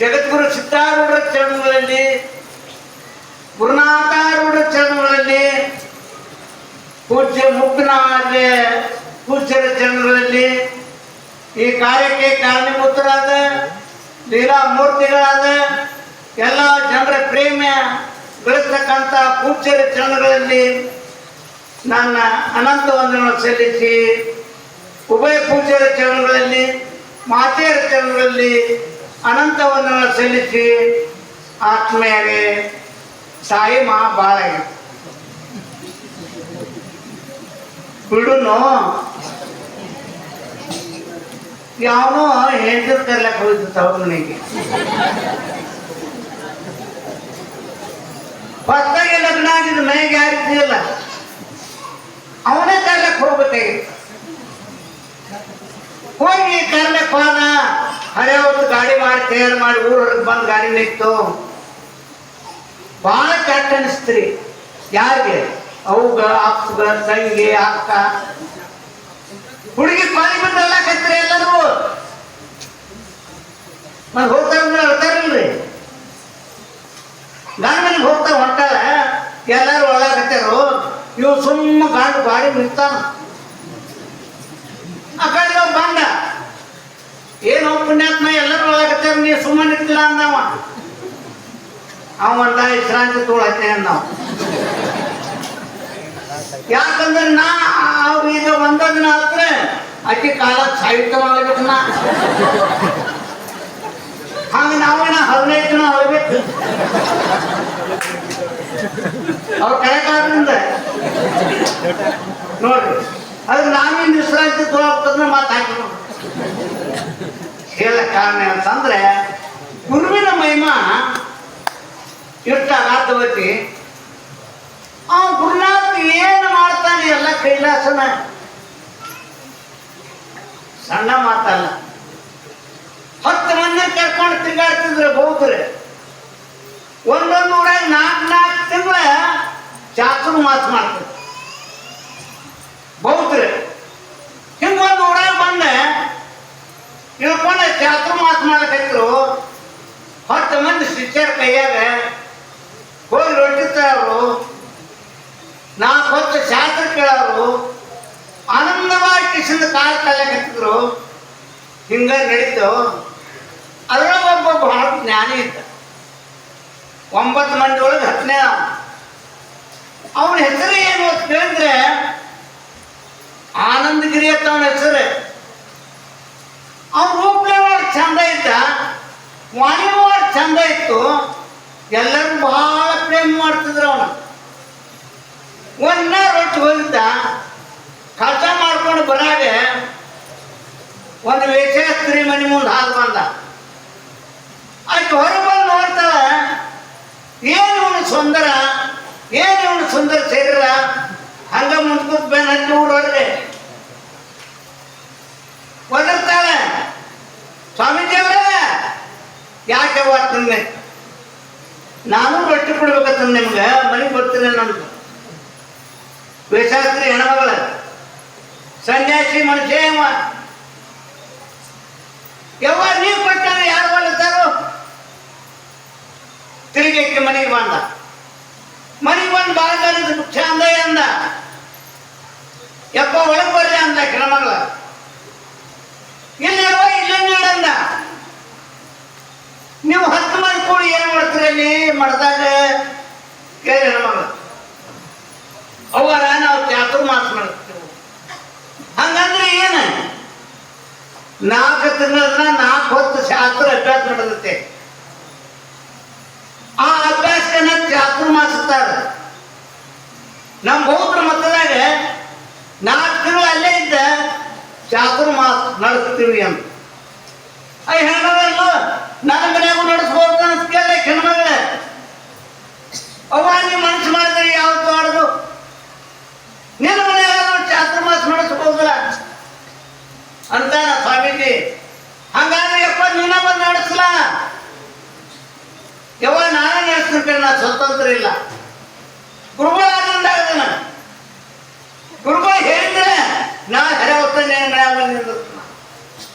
ಜಗದ್ಗುರು ಸಿದ್ಧಾರೂಢ ಚರಣಗಳಲ್ಲಿ, ಗುರುನಾಥಾರೂಢ ಚರಣಗಳಲ್ಲಿ, ಪೂಜ್ಯ ಮುಗ್ನಾದ ಪೂಜ್ಯರ ಚರಣಗಳಲ್ಲಿ, ಈ ಕಾರ್ಯಕ್ಕೆ ಕಾರಣೀಭೂತರಾದ ಲೀಲಾ ಮೂರ್ತಿಗಳಾದ ಎಲ್ಲ ಜನರ ಪ್ರೇಮ ಗಳಿಸ್ತಕ್ಕಂಥ ಪೂಜ್ಯರ ಚರಣಗಳಲ್ಲಿ ನನ್ನ ಅನಂತ ವಂದನ ಸಲ್ಲಿಸಿ, ಉಭಯ ಪೂಜ್ಯರ ಚರಣಗಳಲ್ಲಿ, ಮಾತೆಯರ ಚರಣಗಳಲ್ಲಿ ಅನಂತ ವಂದನೆಗಳನ್ನು ಸಲ್ಲಿಸಿ ಆತ್ಮೀಯರೇ ಸಾಯಿ ಮಾ ಬಾಳ ಬಿಡುನು? ಯಾವನೋ ಹೆಂಡತಿ ಕರ್ಲಕ್ಕೆ ಹೋಗಿದ್ದು ಮನೆಗೆ ಹೊತ್ತಾಗಿ ಲಗ್ನ ಆಗಿದ್ದು ಮನೆಗೆ ಯಾರಿದ್ದಿಲ್ಲ ಅವನೇ ಕರ್ಲಕ್ಕೆ ಹೋಗ್ಬೇಕಾಗಿತ್ತು. ಹೋಗಿ ಕರ್ಲಕ್ಕೆ ಹೋದ ಹಳೆ ಹೊತ್ತು ಗಾಡಿ ಮಾಡಿ ತಯಾರು ಮಾಡಿ ಊರೊಳಗೆ ಬಂದು ಗಾಡಿ ನಿಂತು ಭಾಳ ಕೆಟ್ಟ ಅನಿಸ್ತ್ರಿ. ಯಾರಿಗೆ? ಅವ್ಗ ಅಪ್ಪಗ ತಂಗಿ, ಅಕ್ಕ. ಹುಡುಗಿ ಪಾಲಿ ಬಂದಲ್ಲ ಕತ್ರಿ ಎಲ್ಲರೂ ಮತ್ತೆ ಹೋಗ್ತಾರ ಹೇಳ್ತಾರಲ್ರಿ. ಗಂಡ ಮನೆಗೆ ಹೋಗ್ತಾ ಹೊಂಟಾರ, ಎಲ್ಲರೂ ಒಳಗತ್ತಾರು ಇವ್ ಸುಮ್ಮ ಗಾಡಿ ಗಾಡಿ ನಿಂತಾನ ಆ ಕಡೆ ಒಬ್ಬ ಬಂದ ಏನೋ ಪುಣ್ಯಾತ್ಮ ಎಲ್ಲರೂ ಒಳಗತ್ತಾರ ನೀವು ಸುಮ್ಮನೆ ಇರ್ತಿಲ್ಲ ಅಂದವ? ಅವಂದ ವಿಶ್ರಾಂತಿ ತೋಳತ್ತೆ ನಾವು ಯಾಕಂದ್ರೆ ನಾ ಅವ್ರು ಈಗ ಒಂದ ದಿನ ಹತ್ರ ಅಕ್ಕಿ ಕಾಲ ಸಾಹಿತ್ಯ ಮಾಡ್ಬೇಕು ನಾ ಹಂಗ ನಾವೇನ ಹದಿನೈದು ದಿನ ಹೋಗ್ಬೇಕು. ಅವ್ರ ಕಳೆಕಾರದಿಂದ ನೋಡ್ರಿ, ಅದ್ರ ನಾವೇನು ವಿಶ್ರಾಂತಿ ತೊಗೊಳಕ್ಕಂದ್ರೆ ಮಾತಾಡ್ತೀವಿ. ಕಾರಣ ಅಂತಂದ್ರೆ ಗುರುವಿನ ಮಹಿಮ ಇರ್ತ ರಾಧವತಿ ಆ ಗುರುನಾಥ ಏನು ಮಾಡ್ತಾನೆ? ಎಲ್ಲ ಕೈಲಾಸನ. ಸಣ್ಣ ಮಾತಲ್ಲ. ಹತ್ತು ಮಂದಿ ಕರ್ಕೊಂಡು ತಿಂಗಾಡ್ತಿದ್ರೆ ಬೌದ್ರಿ ಒಂದೊಂದು ಊರಾಗ ನಾಲ್ಕು ನಾಲ್ಕು ತಿಂಗಳ ಚಾತುರ್ ಮಾತು ಮಾಡ್ತಾರೆ. ಬೌದ್ರಿ ಹಿಂಗೊಂದು ಊರಾಗ ಬಂದ ಚಾತುರ್ ಮಾತು ಮಾಡಕತ್ತಿರು ಹತ್ತು ಮಂದಿ ಶಿಷ್ಯರ ಕೈಯಾಗ ಹೋಗಿ ರೊಟ್ಟಿ ತರೋರು, ನಾಲ್ಕು ಹೊತ್ತು ಶಾಸ್ತ್ರ ಕೇಳೋರು, ಆನಂದವಾಗಿ ಕಿಶಿಂದ ಕಾಲ ಕಲಿಯಕತ್ತಿದ್ರು ಹಿಂಗ ನಡೀತು. ಅದ್ರೊಳಗೆ ಒಬ್ಬ ಬಹಳ ಜ್ಞಾನಿ ಇದ್ದ. ಒಂಬತ್ತು ಮಂದಿ ಒಳಗೆ ಹತ್ತನೇ ಅವನ ಹೆಸರು ಏನು ಅಂತ ಕೇಳಿದ್ರೆ ಆನಂದಗಿರಿ ಅಂತ ಅವನ ಹೆಸರು ಅವನ ರೂಪ ಚಂದ ಇದ್ದ ವಾಣಿ ಚಂದ ಇತ್ತು, ಎಲ್ಲರೂ ಬಹಳ ಪ್ರೇಮ ಮಾಡ್ತಿದ್ರು ಅವನ. ಒಂದ ರೊಟ್ಟಿ ಹೋಗಿದ್ದ ಕೆಲಸ ಮಾಡ್ಕೊಂಡು ಬರಾಗ ಒಂದು ವೇಷಾಸ್ತ್ರಿ ಮನೆ ಮುಂದೆ ಹಾಲು ಬಂದ. ಅಷ್ಟು ಹೊರಗೆ ಬಂದು ನೋಡ್ತಾಳೆ ಏನು ಇವನು ಸುಂದರ, ಏನು ಇವನು ಸುಂದರ ಶರೀರ, ಹಂಗ ಮುಂದ್ಕೂತ್ ಬೇನ್ ಊರೊಳಗೆ ಒದರ್ತಾಳೆ, ಸ್ವಾಮೀಜಿ ಅವರೇ ಯಾಕೆ ತಂದೆ? ನಾನು ರೊಟ್ಟಿ ಕೊಡ್ಬೇಕಂತ ನಿಮ್ಗೆ, ಮನೆಗೆ ಬರ್ತೀನಿ ನಾನು. ವೇಷಾಸ್ತ್ರಿ ಹೆಣಮಗಳ ಸನ್ಯಾಸಿ ಮನುಷ್ಯ ಯಾವ ನೀವು ಕೊಟ್ಟಾಗ ಯಾರು ಬಲ್ಲತಾರೋ ತಿರುಗಕ್ಕೆ ಮನೆಗೆ ಬಂದ? ಮನೆಗೆ ಬಂದು ಬಾಳ ಮುಖ್ಯ ಅಂದ. ಯಪ್ಪ, ಒಳಗೆ ಬರ್ರಿ ಅಂದ ಕ್ರಮಗಳ ಇಲ್ಲಿ ಯವ್ವ ಇಲ್ಲೇ ನೀಡಂದ ನೀವು ಹತ್ತು ಮಂದಿ ಕೂಡಿ ಏನ್ ಮಾಡ್ತೀರಿ ಅಲ್ಲಿ? ಮಡ್ದಾಗ ಕೇಳಿ ಅವರ ನಾವು ಚಾತುರ್ಮಾಸ ಮಾಡ್ತೀವಿ ಹಂಗಂದ್ರೆ ಏನು? ನಾಲ್ಕು ತಿಂಗಳ ನಾಲ್ಕು ಹೊತ್ತು ಶಾಸ್ತ್ರ ಅಭ್ಯಾಸ ನಡೆದತ್ತೆ ಆ ಅಭ್ಯಾಸನ ಚಾತುರ್ಮಾಸತ್ತಾರ ನಮ್ಮ ಬೌದ್ಧ ಮತದಾಗ ನಾಲ್ಕು ತಿಂಗಳು ಅಲ್ಲೇ ಇದ್ದ ಚಾತುರ್ಮಾಸ ನಡೆಸ್ತೀವಿ ಅಂತ. ಆ ಹೆಣ್ಮಗಳು ನನ್ನ ಮನ್ಯಾಗೂ ನಡೆಸ್ಬೋದು ಅಂತ ಕೇಳಿ ಹೆಣ್ಮಗಳ ಅವ್ವ ನೀವು ಮನಸ್ಸು ಮಾಡಿದ್ರೆ ಯಾವತ್ತು ಆಡೋದು ನಿನ್ನ ಮನೆಯಾಗ ಚಾತುರ್ಮಾಸ ನಡೆಸ್ಬೋದಲ್ಲ ಅಂತ ಸ್ವಾಮೀಜಿ ಹಂಗಾದ್ರೆ ಯಪ್ಪ ನೀನ ಬಂದು ನಡೆಸಲ ಯವ್ವ ನಾನೇ ನಡೆಸ್ತಿರ್ತೇನೆ ನಾ ಸ್ವತಂತ್ರ ಇಲ್ಲ ಗುರುಗಳು ಆನಂದ ಗುರುಗಳು ಹೇಳಿದ್ರೆ ನಾ ಹೆರೆ ಹೊತ್ತೇನೆ ಮನ್ಯಾಗ ಬಂದು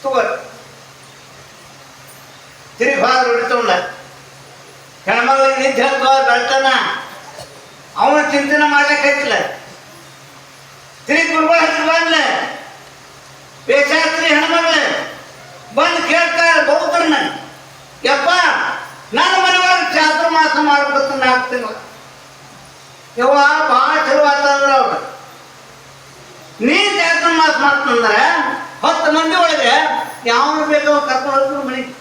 ತಗೋರಿ ತಿರುಗಿ ಹಾಲು ಹೊಡಿತವಲ್ಲ ಹೆಣ್ಮಗಳಿಗೆ ನಿಂತು ಹೇಳ್ಕೋ ಬೆಳ್ತಾನ ಅವನ ಚಿಂತನೆ ಮಾಡ್ಲಿಕ್ಕೆ ಹಚ್ಚಲ ತಿರುಗಿ ಗುರುಗಳ ಹತ್ರ ಬಂದ್ಲ. ಪೇಶಾಸ್ತ್ರಿ ಹೆಣ್ಮಗಳು ಬಂದು ಕೇಳ್ತಾರೆ ಬೌದ್ಧರನ್ನ. ಯಪ್ಪ, ನನ್ನ ಮನೆಯೊಳಗೆ ಚಾತುರ್ಮಾಸ ಮಾಡ್ಬೇಕು ಆಗ್ತಿಲ್ಲ ಯವ್ವ, ಭಾಳ ಚಲೋ ಆತಂದ್ರ ಅವ್ರ. ನೀ ಚಾತುರ್ಮಾಸ ಮಾಡ್ತಂದ್ರೆ ಹತ್ತು ಮಂದಿ ಒಳಗೆ ಯಾವ ಬೇಕೋ ಕರ್ಕೊಂಡು ಮನೆ ಮನೆಗೆ.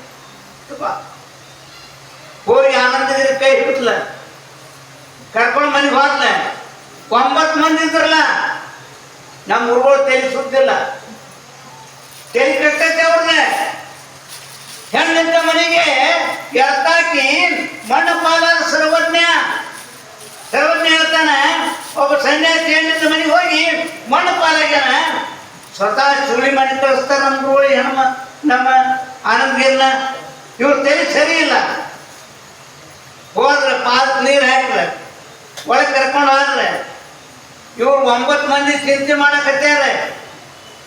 ಹೋಗಿ ಆನಂದಗಿರಿ ಕೈ ಹಿಡಿದ್ಲ ಕರ್ಕೊಂಡು ಮನೆಗೆ ಹೋದ್ಲ ಒಂಬತ್ತು ಮಂದಿ ಇದ್ರಲ್ಲ ನಮ್ಮ ಊರುಗಳು ತಲೆ ಸುದ್ದಿಲ್ಲ ತಲೆ ಕಟ್ಟೈತೆ ಅವ್ರನ್ನ ಹೆಣ್ಣಿದ್ದ ಮನೆಗೆ ಎತ್ತಾಕಿ ಮಣ್ಣು ಪಾಲಾದ ಸರ್ವಜ್ಞ ಸರ್ವಜ್ಞ ಹೇಳ್ತಾನೆ, ಒಬ್ಬ ಸನ್ಯಾಸಿ ಹೆಣ್ಣಿದ್ದ ಮನೆಗೆ ಹೋಗಿ ಮಣ್ಣು ಪಾಲಾಗ್ಯಾನ. ಸ್ವತಃ ಚೂಳಿ ಮಾಡಿ ಕಳಿಸ್ತಾರ ನಮ್ಮ ಊಳಿ ಹೆಣ್ಮ, ನಮ್ಮ ಆನಂದಗಿರ್ನ. ಇವ್ರ ತಲೆ ಸರಿ ಇಲ್ಲ. ಹೋದ್ರೆ ಪಾದಕ್ಕೆ ನೀರು ಹಾಕಿದ್ರೆ ಒಳಗೆ ಕರ್ಕೊಂಡು ಹೋದ್ರೆ ಇವ್ರು ಒಂಬತ್ತು ಮಂದಿ ಚಿಂತೆ ಮಾಡಕತ್ತಾರೆ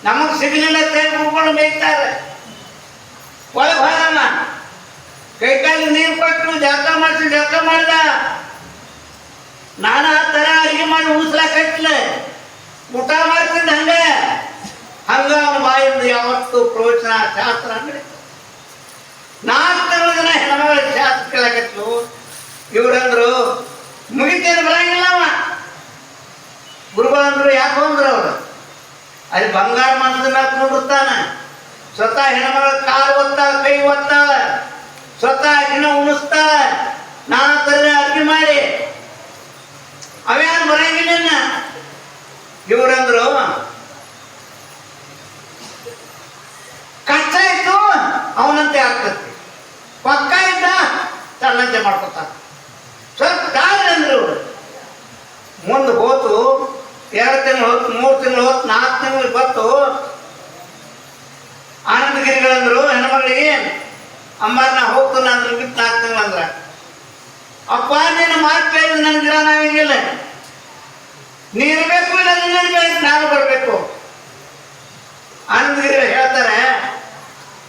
ನಮಗೆ ಸಿಗಲಿಲ್ಲ ತೇಲ್ ಮುಡ್ಕೊಂಡು ಮೇಯ್ತಾರೆ. ಒಳಗೆ ಹೋದಮ್ಮ ಕೈ ಕಾಲು ನೀರು ಕೊಟ್ಟು ಜಳಕ ಮಾಡಿಸಿ, ಜಳಕ ಮಾಡ್ದ. ನಾನು ಆ ಥರ ಅಡುಗೆ ಮಾಡಿ ಉಳಿಸ್ಲಾಕತ್ತಿಲ್ಲ ಊಟ ಮಾಡ್ತಿದ್ದ ಹಂಗೆ. ಹಂಗ ಅವನ ಬಾಯಿಂದ ಯಾವತ್ತು ಪ್ರವಚನ, ಶಾಸ್ತ್ರ ಅಂದ್ರೆ ನಾಲ್ಕು ದಿನ ಹೆಣ್ಮಗಳ ಶಾಸ್ತ್ರ ಕೇಳಕತ್ತು ಇವ್ರಂದ್ರು ಗುರುಗಳಂದ್ರು ಯಾಕೆ ಬಂದ್ರು ಅವರು? ಅಲ್ಲಿ ಬಂಗಾರ ಮೇಲೆ ಕುಂಡಿರ್ತಾನೆ ಸ್ವತಃ ಹೆಣ್ಮಗಳ ಕಾಲು ಒತ್ತಾಳ, ಕೈ ಒತ್ತಾಳ. ಸ್ವತಃ ಹೆಣ್ಣ ಉಣಿಸ್ತಾಳ ನಾನು ತರ ಅಡ್ಗೆ ಮಾಡಿ ಅವ್ಯಾನು ಬರಂಗಿಲ್ಲ ಇನ್ನ. ಇವ್ರಂದ್ರು ಕಷ್ಟ ಇತ್ತು ಅವನಂತೆ ಆಗ್ತತಿ ಪಕ್ಕ ಇದ್ದ ತನ್ನಂತೆ ಮಾಡ್ಕೊತಾನ ಸ್ವಲ್ಪ ದಾರಿ ಅಂದ್ರೆ ಇವ್ರು ಮುಂದೆ ಹೋತು ಎರಡು ತಿಂಗಳು ಹೊತ್ತು ಮೂರು ತಿಂಗಳು ಹೊತ್ತು ನಾಲ್ಕು ತಿಂಗಳು ಬತ್ತು ಆನಂದಗಿರಿಗಳಂದ್ರು ಹೆಣ್ಮಗಳಿಗೆ ಅಮ್ಮ ನಾ ಹೋಗ್ತಾನೆ ಅಂದ್ರೆ ಬಿಟ್ಟು ನಾಲ್ಕು ತಿಂಗಳು ಅಂದ್ರೆ. ಅಪ್ಪ ನಿನ್ನ ಮಾತು ನನ್ನ ಗಿಡ ನಾವಿಂಗಿಲ್ಲ ನೀರ್ಬೇಕು ಇಲ್ಲ ನಿನ್ನ ಇರ್ಬೇಕು, ನಾನು ಬರಬೇಕು. ಆನಂದಗಿರಿ ಹೇಳ್ತಾರೆ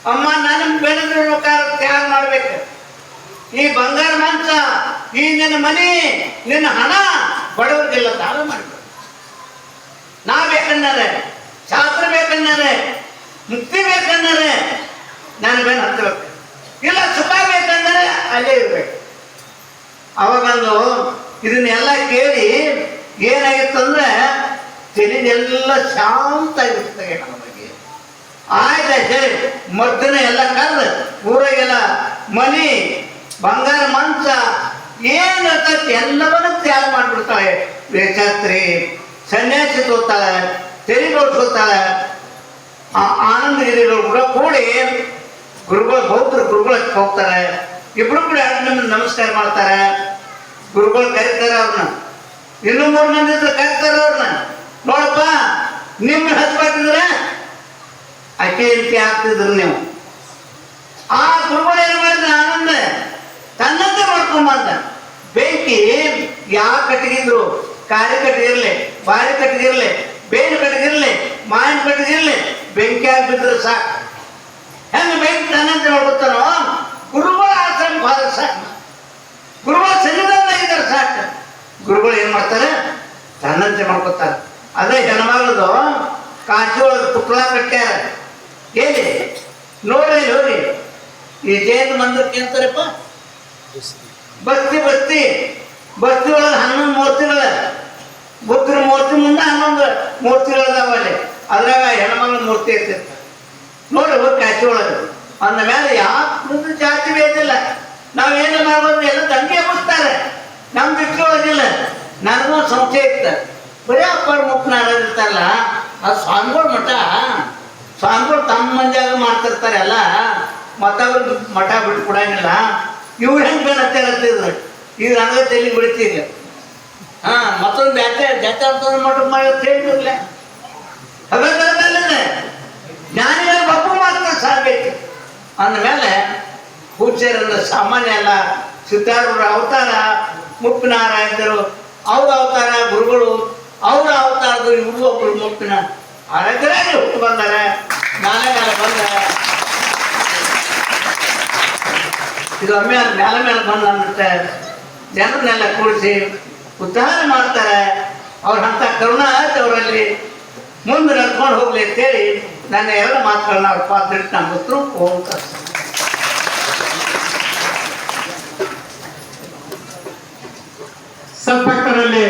ಅಮ್ಮ ನನ್ನ ಬೆಳೆದ್ರೆ ತ್ಯಾಗ ಮಾಡ್ಬೇಕು. ಈ ಬಂಗಾರ ಮಂಚ ಈ ನಿನ್ನ ಮನಿ ನಿನ್ನ ಹಣ ಬಡವರಿಗೆಲ್ಲ ದಾನ ಮಾಡಬೇಕು. ಬೇಕನ್ನರೆ ಶಾಸ್ತ್ರ ಬೇಕನ್ನರೆ ಮುಕ್ತಿ ಬೇಕನ್ನಾರೆ ನಾನು ಬೇನ್ ಹತ್ತಬೇಕು ಇಲ್ಲ, ಸುಖ ಬೇಕಂದರೆ ಅಲ್ಲೇ ಇರಬೇಕು. ಅವಾಗಂದು ಇದನ್ನೆಲ್ಲ ಕೇಳಿ ಏನಾಗಿತ್ತಂದ್ರೆ ತಲೆದೆಲ್ಲ ಶಾಂತ ಆಗಿರ್ತದೆ ನಮಗೆ. ಆಯ್ತಾ ಹೇಳಿ ಮದ್ದನ ಎಲ್ಲ ಕರೆದು, ಊರಾಗೆಲ್ಲ ಮನಿ, ಬಂಗಾರ ಮಂಚ, ಏನು ಇರ್ತೈತಿ, ಎಲ್ಲವನ್ನ ತ್ಯಾಗ ಮಾಡಿಬಿಡ್ತಾಳೆ. ವೇಷಾಸ್ತ್ರಿ ಸನ್ಯಾಸಿ ತೋತಾಳೆ ತೊಗೋತಾಳೆ ಆ ಆನಂದಗಿರಿಗಳು ಕೂಡ ಕೂಡಿ ಗುರುಗಳ, ಬೌದ್ಧರು ಗುರುಗಳ ಹತ್ರ ಹೋಗ್ತಾರೆ. ಇಬ್ರು ಕೂಡ ಎರಡು ನಿಮ್ಮ ನಮಸ್ಕಾರ ಮಾಡ್ತಾರೆ. ಗುರುಗಳು ಕರೀತಾರೆ ಅವ್ರನ್ನ. ಇನ್ನೂ ಮೂರು ಮಂದಿ ಇದ್ರೆ ಕರೀತಾರೆ ಅವ್ರನ್ನ. ನೋಡಪ್ಪ, ನಿಮ್ಮ ಹಚ್ಬಾರ್ದಿದ್ರೆ ಅಕ್ಕಿ ರೀತಿ ಹಾಕ್ತಿದ್ರು ನೀವು. ಆ ಗುರುಗಳು ಏನು ಮಾಡಿದ್ರೆ? ಆನಂದ ತನ್ನಂತೆ ಮಾಡ್ಕೊಂಬಂದ. ಬೆಂಕಿ ಯಾವ ಕಟ್ಟಿಗಿದ್ರು? ಕಾರಿ ಇರಲಿ ಬಾರಿ ಕಟ್ಟಿಗಿರ್ಲಿ ಬೇವಿನ ಕಟ್ಟಿಗಿರ್ಲಿ ಮಾವಿನ ಕಟ್ಟಿಗಿರ್ಲಿ ಬೆಂಕಿ ಆಗಿಬಿಟ್ರೆ ಸಾಕು. ಹೆಂಗೆ ಬೆಂಕಿ ತನ್ನಂತೆ ಮಾಡ್ಕೊತಾನೋ ಗುರುಗಳ ಆಶ್ರಮ ಭಾಗ ಸಾಕು. ಗುರುಗಳ ಸನ್ನಿಧಾನ ಇದ್ದಾರೆ ಸಾಕು. ಗುರುಗಳು ಏನು ಮಾಡ್ತಾರೆ? ತನ್ನಂತೆ ಮಾಡ್ಕೊತಾರೆ. ಅದೇ ಹೆಣ್ಮಗಳದು ಕಾಶಿ ಒಳಗೆ ತುಪ್ಪಳ ಕಟ್ಟ್ಯಾರ ಹೇಳಿ ನೋಡ್ರಿ ಹೋಗಿ ಈ ಜೈನ ಮಂದಿರಕ್ಕೆ ಅಂತಾರಪ್ಪ? ಬಸ್ತಿ ಬಸ್ತಿ. ಬಸ್ತಿ ಒಳಗೆ ಹನ್ನೊಂದು ಮೂರ್ತಿಗಳ ಬುದ್ಧನ ಮೂರ್ತಿ ಮುಂದೆ ಹನ್ನೊಂದು ಮೂರ್ತಿ ಅದಾವ ಅಲ್ಲಿ. ಅದ್ರಾಗ ಹೆಣ್ಮಗಳ ಮೂರ್ತಿ ಇರ್ತಿರ್ತ ನೋಡಿ, ಹೋಗಿ ಕಾಚಿ ಒಳಗೆ. ಅಂದ ಮೇಲೆ ಯಾವ ಜಾತಿ ಬೇದಿಲ್ಲ ನಾವೇನು ಮಾಡ್ಬೋದು? ಎಲ್ಲ ದಂಗೆ ಮುಗಿಸ್ತಾರೆ ನಮ್ಮ ಬಿಟ್ಟು ನನಗೂ ಸಂಶಯ ಇತ್ತು. ಬರೀ ಅಪ್ಪರ ಮುಖ ನಾಡಿರ್ತಾರಲ್ಲ ಅದು ಸ್ವಾಮಿಗಳು ಮಠ, ಸ್ವಾಮಿಗಳು ತಮ್ಮ ಮಂದಿಯಾಗ ಮಾಡ್ತಿರ್ತಾರೆ ಎಲ್ಲ ಮತ್ತವ್ರು ಮಠ ಬಿಟ್ಟು ಕೊಡಂಗಿಲ್ಲ ಇವ್ರು ಹೆಂಗೆ ಬೇಡತ್ತೆ ಹತ್ತಿದ್ರು ಈಗ ನನಗೆ ತಲೆ ಬಿಡ್ತೀಗ ಹಾ, ಮತ್ತೊಂದು ಜಾತ್ರೆ ಜಾತ್ರೆ ಅಂತ ಮಠ ಮಾಡಿ ಹೇಳಿದ್ರಲ್ಲ ಅವೆಲ್ಲ ಜ್ಞಾನಿಗಳ ಬಪ್ಪು ಮಾತ್ರ ಸಾಗಬೇಕು ಅಂದಮೇಲೆ ಪೂಜ್ಯರನ್ನ ಸಾಮಾನ್ಯ ಅಲ್ಲ ಸಿದ್ಧಾರೂಢರ ಅವತಾರ, ಮುಪ್ಪಿನಾರಾಯಣರು, ಅವ್ರ ಅವತಾರ, ಗುರುಗಳು, ಅವರ ಅವತಾರದ ಇವರು ಒಬ್ಬರು ಮುಪ್ಪಿನ. ಅರಗರಾಗಿ ಹುಟ್ಟು ಬಂದಾರೆ ಜ್ಞಾನಗಾಲ ಬಂದ ಇದು ಅದು ಮೇಲೆ ಮೇಲೆ ಬಂದ ಜನರನ್ನೆಲ್ಲ ಕೂಡಿಸಿ ಉದ್ಧಾರ ಮಾಡ್ತಾರೆ. ಅವ್ರ ಅಂತ ಕರುಣ ಆಯ್ತು ಅವರಲ್ಲಿ ಮುಂದೆ ನಡ್ಕೊಂಡು ಹೋಗ್ಲಿ ಅಂತೇಳಿ ನನ್ನ ಎರಡು ಮಾತುಗಳನ್ನ ಅವ್ರ ಪಾತ್ರಿಟ್ಟು ನಮ್ಮ ಹತ್ರ ಹೋಗ್ತ ಸಂಪರ್ಕದಲ್ಲಿ